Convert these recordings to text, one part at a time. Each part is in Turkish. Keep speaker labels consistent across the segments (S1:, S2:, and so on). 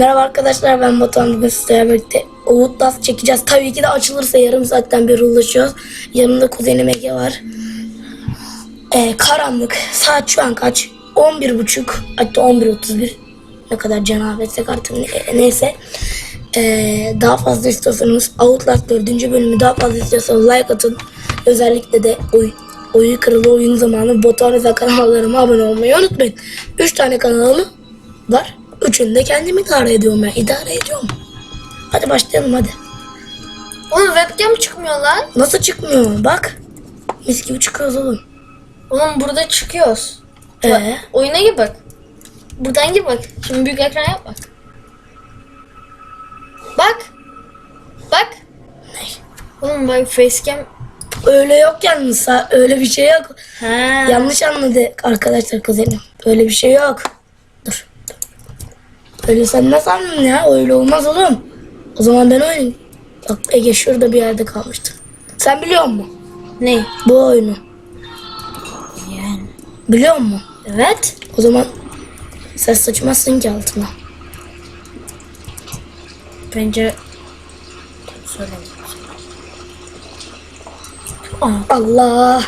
S1: Merhaba arkadaşlar ben Batuhan bugün sizlerle birlikte Outlast çekeceğiz. Tabii ki de açılırsa yarım saatten beri ulaşıyoruz. Yanımda kuzenim Ege var. Ee, karanlık. Saat şu an kaç? 11.30 hatta 11.31 ne kadar cenab etsek artık ne- neyse. Ee, daha fazla istiyorsanız Outlast 4. bölümü daha fazla istiyorsanız like atın. Özellikle de oy, oyu kırılı oyun zamanı Batuhan Özel kanallarıma abone olmayı unutmayın. 3 tane kanalım var. Üçünü de kendim idare ediyorum ben. İdare ediyorum. Hadi başlayalım hadi.
S2: Oğlum webcam çıkmıyor lan.
S1: Nasıl çıkmıyor? Bak. Mis gibi çıkıyoruz oğlum.
S2: Oğlum burada çıkıyoruz. Bak,
S1: Ee?
S2: oyuna gir bak. Buradan gir bak. Şimdi büyük ekran yap bak. Bak. Bak.
S1: Ne?
S2: Oğlum bak facecam.
S1: Öyle yok yalnız. ha, Öyle bir şey yok.
S2: He.
S1: Yanlış anladı arkadaşlar kuzenim. Öyle bir şey yok. Öyle sen ne sandın ya? Öyle olmaz oğlum. O zaman ben oynayayım. Bak Ege şurada bir yerde kalmıştı. Sen biliyor musun
S2: Ne?
S1: bu oyunu?
S2: Yani.
S1: Biliyor musun?
S2: Evet.
S1: O zaman ses saçmazsın ki altına.
S2: Bence söyle.
S1: Allah!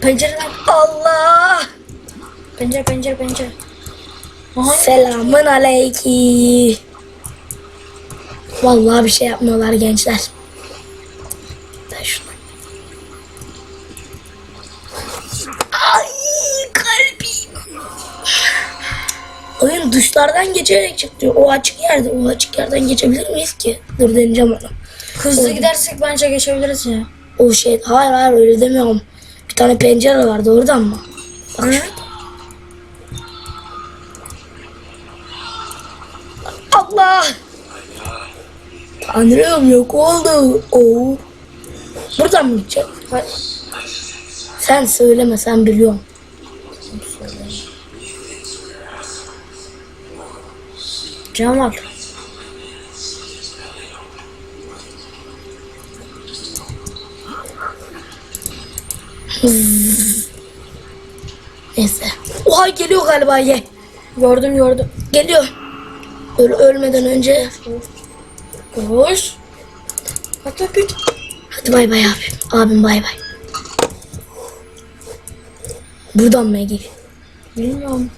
S2: Pencereden.
S1: Allah!
S2: Pencere pencere pencere. Aha.
S1: Selamun aleyki. Vallahi bir şey yapmıyorlar gençler. Ben. Ay kalbim. Oyun duşlardan geçerek çıktı. O açık yerde. O açık yerden geçebilir miyiz ki? Dur deneyeceğim onu.
S2: Hızlı gidersek bence geçebiliriz ya.
S1: O şey hayır hayır öyle demiyorum. Bir tane pencere vardı oradan mı? Bak şurada. Allah! Tanrım yok oldu. Oo. Buradan mı gidecek? Sen söyleme sen biliyorsun.
S2: Cam al.
S1: Neyse. Oha geliyor galiba ye.
S2: Gördüm gördüm.
S1: Geliyor. Öl ölmeden önce.
S2: Koş. Hadi hadi.
S1: Hadi bay bay abi. Abim bay bay. Buradan mı geliyor?
S2: Bilmiyorum.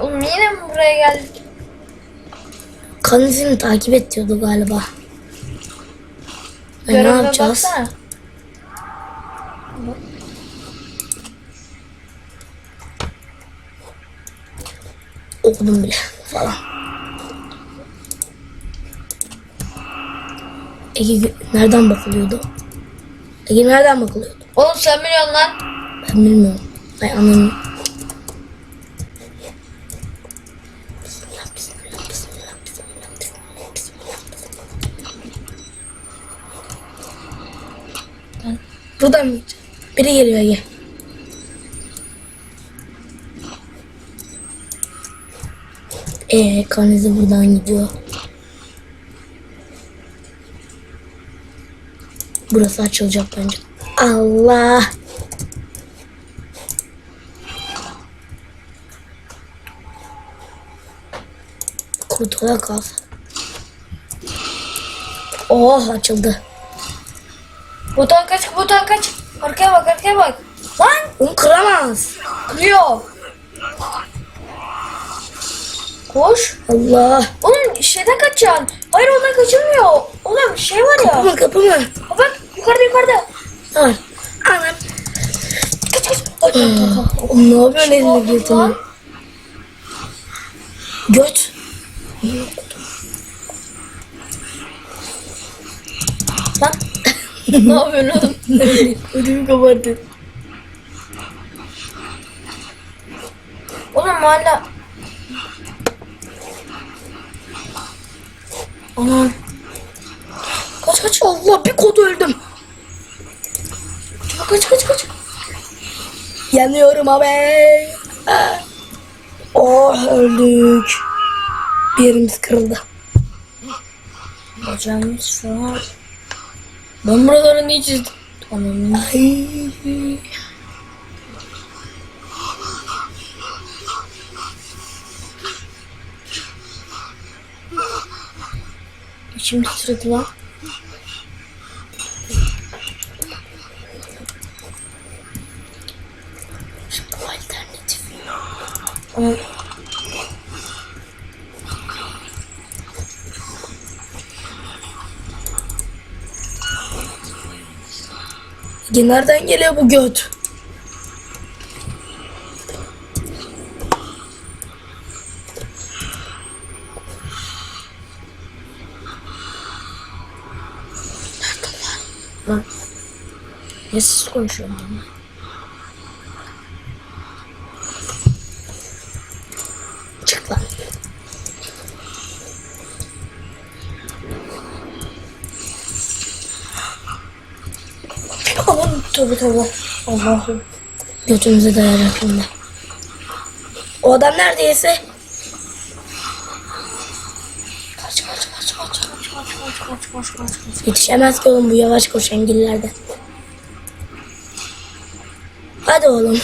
S2: Oğlum yine mi buraya geldik?
S1: Kan izini takip ediyordu galiba. E, ne yapacağız?
S2: baksana.
S1: Okudum bile falan. Ege nereden bakılıyordu? Ege nereden bakılıyordu?
S2: Oğlum sen biliyorsun lan.
S1: Ben bilmiyorum. Ay anam. Buradan mı? Biri geliyor Ege. Ee, kan izi buradan gidiyor. Burası açılacak bence. Allah! Kurtula kal. Oh açıldı.
S2: Botan kaç, botan kaç. Arkaya bak, arkaya bak. Lan
S1: Onu kıramaz.
S2: kırıyor. Koş.
S1: Allah.
S2: Oğlum şeyden kaçacaksın. Hayır ondan kaçılmıyor. Oğlum şey var ya.
S1: Kapı mı kapı mı?
S2: Ha Bak yukarıda yukarıda.
S1: Var? Anam.
S2: Kaç kaç. Ay,
S1: Oğlum ne yapıyorsun elini
S2: Korktum
S1: götüne?
S2: lan.
S1: Göt.
S2: Lan. ne yapıyorsun oğlum?
S1: Ödümü kapattı.
S2: Oğlum hala.
S1: Anam. Kaç kaç Allah bir kod öldüm.
S2: Kaç kaç kaç kaç.
S1: Yanıyorum abi. Oh öldük. Bir yerimiz kırıldı.
S2: Bacağımız falan. Ben buraları niye çizdim? Anam.
S1: Ay.
S2: Titredi lan.
S1: Şimdi alternatif.
S2: Ama
S1: nereden geliyor bu göt?
S2: lan. Ne siz konuşuyorsun lan?
S1: Çık lan.
S2: Aman tövbe tövbe. Allah'ım.
S1: Götümüze dayayacak şimdi. O adam neredeyse
S2: kaç kaç kaç kaç kaç kaç kaç kaç kaç kaç.
S1: yetişemez ki oğlum bu yavaş koşan gillerde. Hadi oğlum.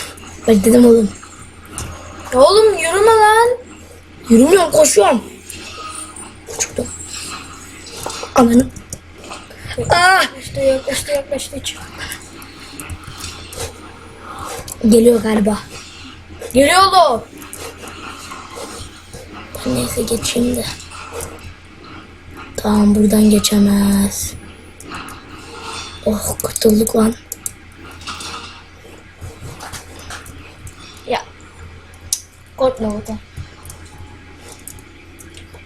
S1: Bak dedim oğlum.
S2: Oğlum yürüme lan.
S1: Yürümüyorum koşuyorum. Çıktım. Ananı. Ah!
S2: İşte yaklaştı yaklaştı hiç.
S1: Geliyor galiba.
S2: Geliyor oğlum.
S1: Neyse geçeyim de. Tamam buradan geçemez. Oh kurtulduk lan.
S2: Cık, Korkma buradan.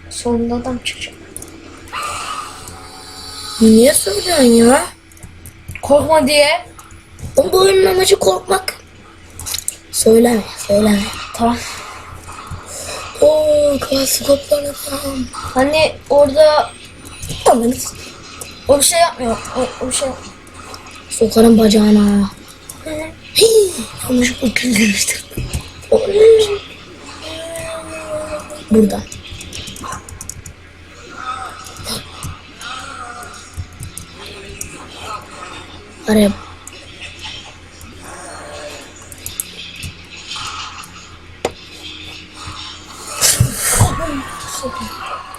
S2: Sonunda adam çıkacak.
S1: Niye söylüyorsun ya?
S2: Korkma diye.
S1: Oğlum bu oyunun amacı korkmak. Söyleme, söyleme.
S2: Tamam.
S1: Oo, klasikoplar falan.
S2: Hani orada
S1: s-
S2: o bir şey yapmıyor. O, o bir şey yapmıyor.
S1: sokarım bacağına. Hii, yanlışlıkla küllemiştir. Buradan. Araya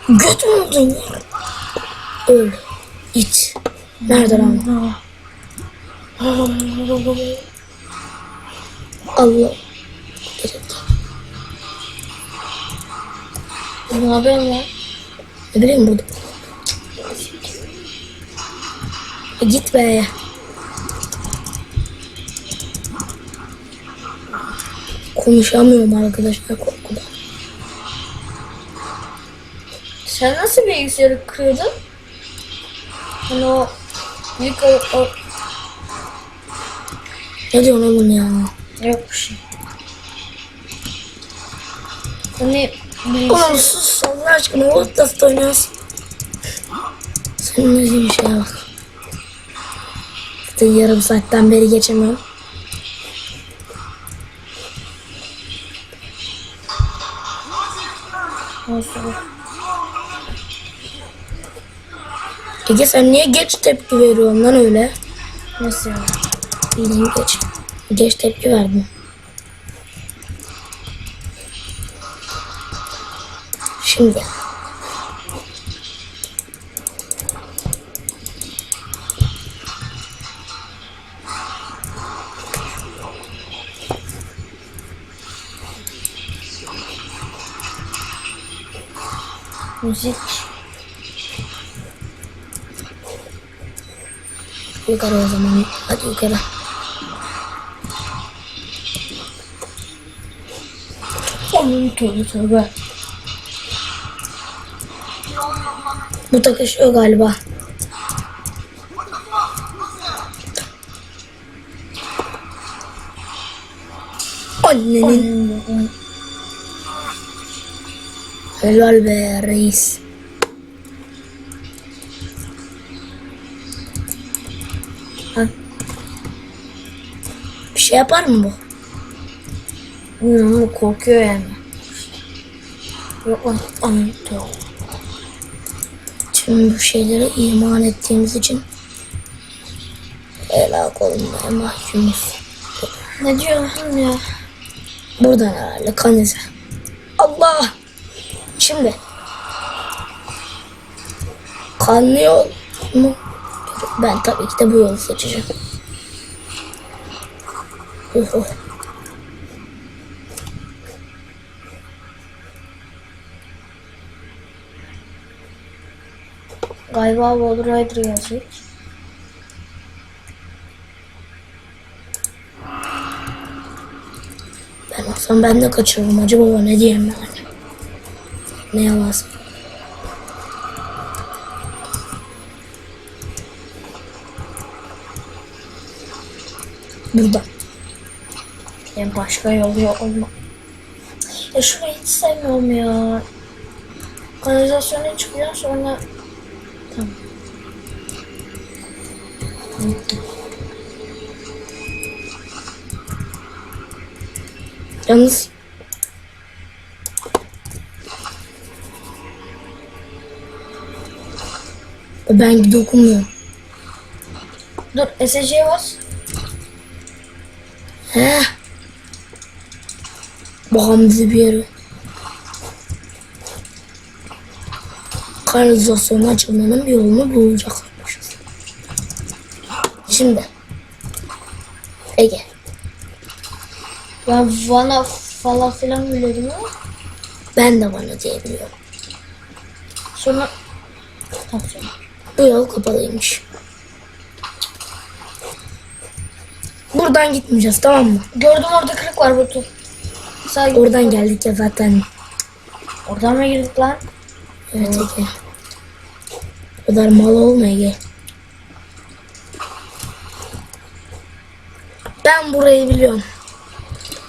S1: Göt mü oldun ya? Öl. İç. Nerede lan? Allah.
S2: Ne yapıyorsun lan?
S1: Ne bileyim burada. E git be. Konuşamıyorum arkadaşlar korkudan.
S2: Sen nasıl bilgisayarı kırıyordun? Hani o büyük o, o
S1: Ne diyorsun oğlum ya?
S2: yok bir şey. Hani.
S1: Oğlum sus Allah aşkına Outlast oynuyorsun. Senin dediğin şeye bak. Zaten yarım saatten beri geçemiyorum.
S2: Nasıl?
S1: Ege sen niye geç tepki veriyorsun lan öyle?
S2: Nasıl?
S1: Bildiğin geç. Geç tepki verdim. Şimdi.
S2: Müzik.
S1: Yukarı o zaman. Hadi yukarı.
S2: Onun tövbe tövbe.
S1: Bu takışıyor galiba. Annenin. Helal be reis. Ha. Bir şey yapar mı bu?
S2: Bilmiyorum korkuyor yani. Yok lan. Tövbe.
S1: Tüm bu şeylere iman ettiğimiz için helak olmaya mahkumuz.
S2: Ne diyorsun ya?
S1: Buradan herhalde kan izi. Allah! Şimdi. Kanlı yol mu? Ben tabii ki de bu yolu seçeceğim. Oho.
S2: Galiba Wall Rider gelecek.
S1: Ben olsam ben de kaçırırım. Acaba baba ne diyeyim yani? Ne yalan Burada.
S2: Yani başka yolu yok olma. Ya şurayı hiç sevmiyorum ya. Kanalizasyona çıkıyor sonra...
S1: Yalnız ben dokunmuyorum.
S2: Dur SC'ye bas.
S1: He. Bakalım bizi bir yere. Kanalizasyonu açılmanın bir yolunu bulacakmışız. Şimdi. Ege.
S2: Ben Van'a falan filan biliyordum ama
S1: Ben de bana diyebiliyorum.
S2: sonra... Sonra.
S1: Bu yol kapalıymış. Buradan gitmeyeceğiz tamam mı?
S2: Gördüm orada kırık var Batu. Sağ.
S1: Oradan geldik ya zaten.
S2: Oradan mı girdik lan?
S1: Evet Ege. O kadar mal olma Ege. Ben burayı biliyorum.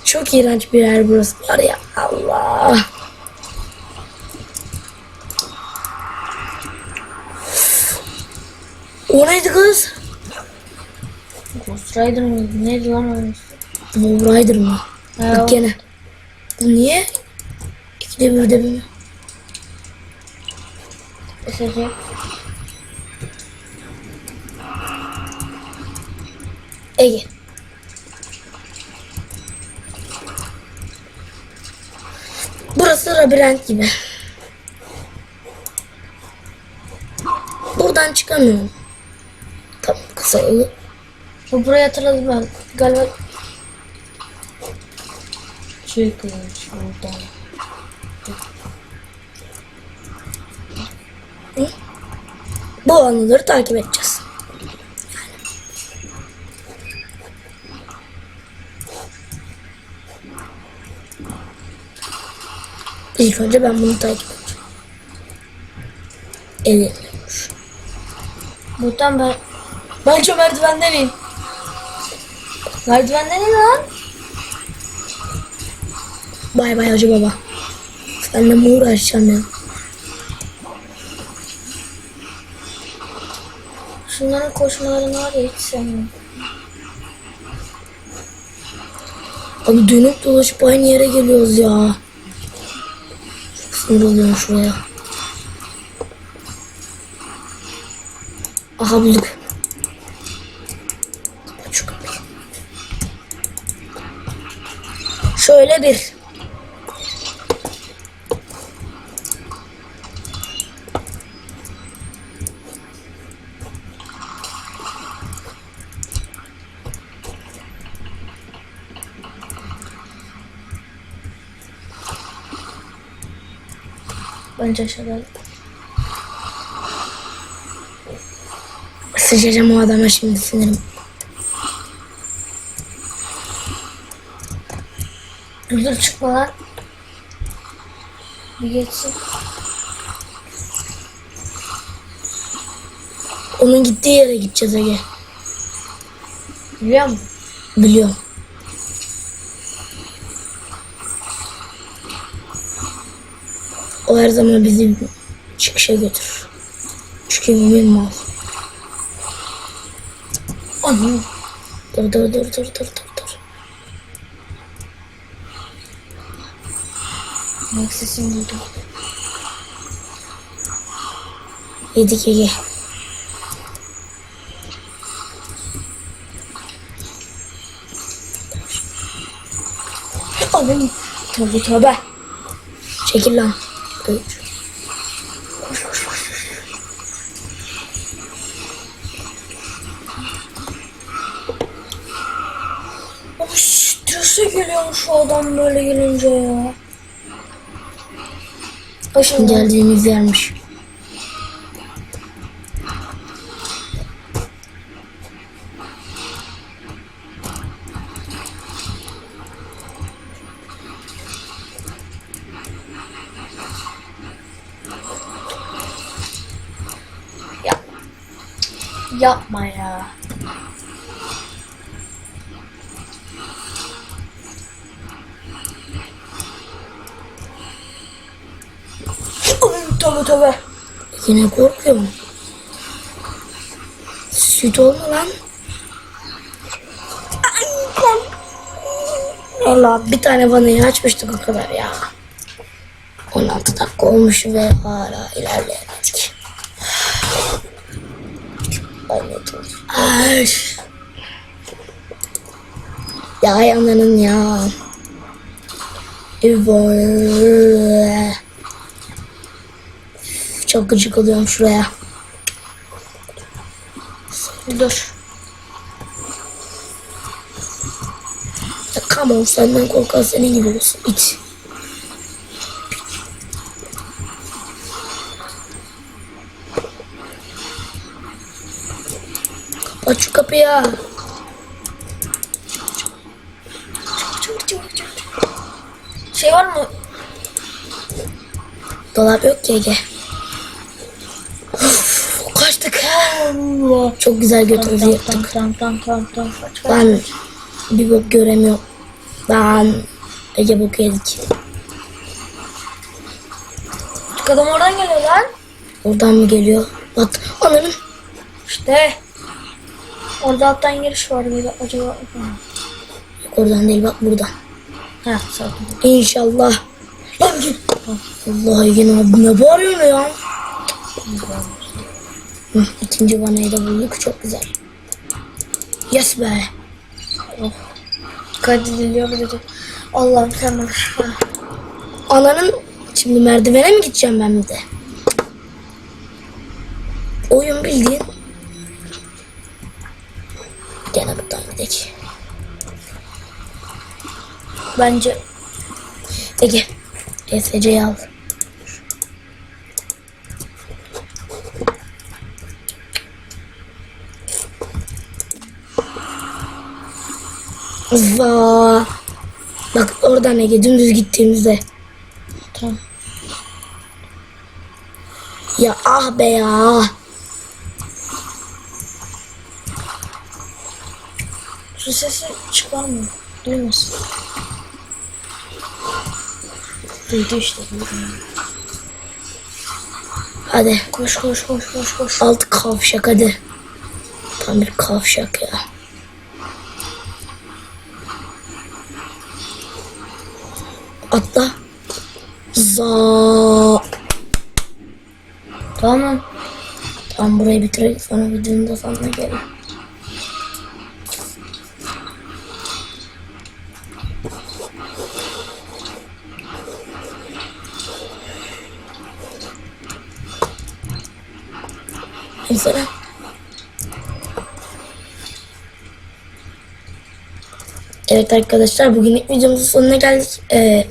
S1: Çok iğrenç bir yer burası var ya. Allah. O neydi kız?
S2: Ghost Rider mıydı? Neydi lan onun?
S1: Wow Rider mı?
S2: Ha,
S1: Bak gene. Bu niye? İkide bir de bir. Ege. Burası labirent gibi. Buradan çıkamıyorum. Tamam kısa yolu.
S2: Bu burayı hatırladım ben. Galiba... Şey kılmış buradan.
S1: Bu anıları takip edeceğiz. İlk önce ben bunu takip edeceğim. Edemiyormuş.
S2: Buradan ben... Ben şu merdivenden in. Merdivenden in lan.
S1: Bay bay Hacı Baba. Seninle mi uğraşacağım ya?
S2: Şunların koşmalarını var ya hiç sevmiyorum.
S1: Abi dönüp dolaşıp aynı yere geliyoruz ya. Oluyorum şuraya. Aha bulduk. Şöyle bir.
S2: Bence aşağıda.
S1: Sıçacağım o adama şimdi sinirim.
S2: Dur çıkma lan. Bir geçsin.
S1: Onun gittiği yere gideceğiz Ege.
S2: Biliyor musun?
S1: Biliyorum. O her zaman bizi çıkışa götürür. Çünkü mümin mal.
S2: Anam.
S1: Dur dur dur dur dur dur dur.
S2: Bak sesini duydum.
S1: Yedik Ege.
S2: Anam. Tövbe tövbe.
S1: Çekil lan. Koş
S2: koş koş. koş. Ama strese geliyormuş o adam böyle gelince ya. Başım
S1: geldiğimiz yermiş.
S2: Yapma ya. Tövbe tövbe.
S1: Yine korkuyorum. Süt olma lan. Valla bir tane vanayı açmıştık o kadar ya. 16 dakika olmuş ve hala ilerleyemedik. Ay. Ya yananın ya. Çok gıcık oluyorum şuraya.
S2: Dur.
S1: Come on senden korkan senin gibi olsun. İt. Kapıyı.
S2: Şey var mı?
S1: Dolap yok ki Ege. Kaçtık.
S2: Allah.
S1: Çok güzel götümüzü yırttık.
S2: tamam tamam tamam tamam.
S1: Ben bir bok göremiyorum. Ben Ege boku yedik.
S2: Küçük adam oradan geliyor lan.
S1: Oradan mı geliyor? Bak ananın.
S2: İşte. Orada alttan giriş var böyle acaba.
S1: Oradan değil bak buradan.
S2: Ha sakin.
S1: İnşallah. Lan git. Allah yine abi ne bağırıyorsun ya? Hı, İkinci vanayı da bulduk çok güzel. Yes be.
S2: Kaydediliyor bir de. Allah'ım sen.
S1: Ananın şimdi merdivene mi gideceğim ben bir de? Oyun bildiğin. Gene buradan gidelim.
S2: Bence
S1: Ege. ESC'yi al. Vaa. Bak oradan Ege dümdüz gittiğimizde.
S2: tamam.
S1: Ya ah be ya.
S2: Şu sesi çıkarmıyor. Duymasın. Duydu işte. Duydu.
S1: Hadi.
S2: Koş koş koş koş koş.
S1: Alt kavşak hadi. Tam bir kavşak ya. Atla. Za.
S2: Tamam.
S1: Tam burayı bitirelim sonra videonun da sonuna gelin. Evet arkadaşlar bugün videomuzun sonuna geldik. Ee,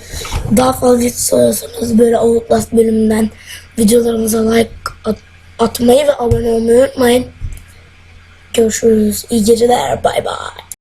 S1: daha fazla istiyorsanız böyle Outlast bölümünden videolarımıza like at- atmayı ve abone olmayı unutmayın. Görüşürüz. İyi geceler. Bay bay.